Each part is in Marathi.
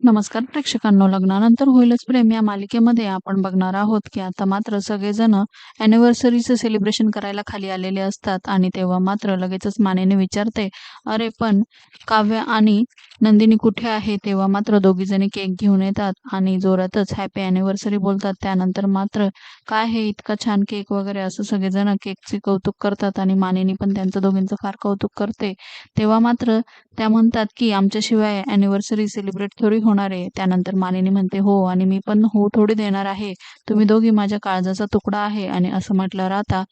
नमस्कार प्रेक्षकांनो लग्नानंतर होईलच प्रेम या मालिकेमध्ये आपण बघणार आहोत की आता मात्र सगळेजण अॅनिव्हर्सरीचं सेलिब्रेशन करायला खाली आलेले असतात आणि तेव्हा मात्र लगेचच मानेने विचारते अरे पण काव्य आणि नंदिनी कुठे आहे तेव्हा मात्र दोघीजणी केक घेऊन येतात आणि जोरातच हॅपी अॅनिव्हर्सरी बोलतात. त्यानंतर मात्र काय हे इतका छान केक वगैरे? असं सगळेजण केकचे कौतुक करतात आणि मानेनी पण त्यांचं दोघींचं फार कौतुक करते. तेव्हा मात्र त्या म्हणतात की आमच्याशिवाय अॅनिव्हर्सरी सेलिब्रेट थोडी होणार आहे. त्यानंतर मानिनी म्हणते हो आणि मी पण हो थोडी देणार आहे. तुम्ही दोघी माझ्या काळजाचा तुकडा आहे. आणि असं म्हटलं आता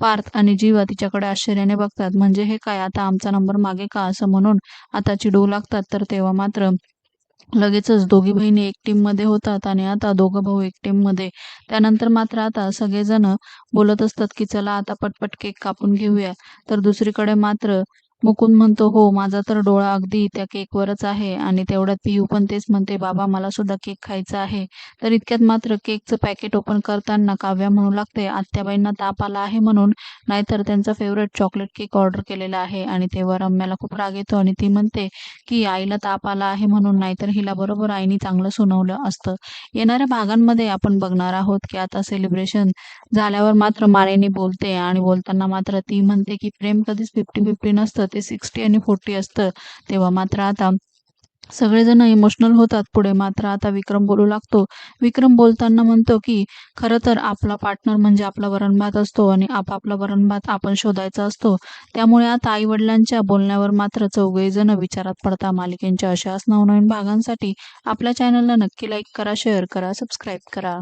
पार्थ आणि जीवा तिच्याकडे आश्चर्याने बघतात. म्हणजे हे काय? आता आमचा नंबर मागे का? असं म्हणून आता चिडवू लागतात. तर तेव्हा मात्र लगेचच दोघी बहिणी एक टीममध्ये होतात आणि आता दोघं भाऊ एक टीममध्ये त्यानंतर मात्र आता सगळेजण बोलत असतात की चला आता पटपट केक कापून घेऊया. तर दुसरीकडे मात्र मुकुंद म्हणतो हो माझा तर डोळा अगदी त्या केकवरच आहे आणि तेवढ्यात पियू पण तेच म्हणते बाबा मला सुद्धा केक खायचा आहे. तर इतक्यात मात्र केकचं पॅकेट ओपन करताना काव्या म्हणू लागते आत्याबाईंना ताप आला आहे म्हणून नाहीतर त्यांचा फेवरेट चॉकलेट केक ऑर्डर केलेला आहे आणि तेव्हा रम्याला खूप राग येतो आणि ती म्हणते की आईला ताप आला आहे म्हणून नाहीतर हिला बरोबर आईने चांगलं सुनावलं असतं. येणाऱ्या भागांमध्ये आपण बघणार आहोत की आता सेलिब्रेशन झाल्यावर मात्र मारेनी बोलते आणि बोलताना मात्र ती म्हणते की प्रेम कधीच फिफ्टी फिफ्टी नसतं. ते सिक्स्टी आणि फोर्टी असतं तेव्हा मात्र आता सगळेजण इमोशनल होतात पुढे. मात्र आता विक्रम बोलू लागतो. विक्रम बोलताना म्हणतो की खरं तर आपला पार्टनर म्हणजे आपला वरणभात असतो आणि आपापला वरणभात आपण शोधायचा असतो. त्यामुळे आता आई वडिलांच्या बोलण्यावर मात्र चौघे जण विचारात पडता मालिकेंच्या अशाच नवनवीन भागांसाठी आपल्या चॅनलला नक्की लाईक करा शेअर करा सबस्क्राईब करा.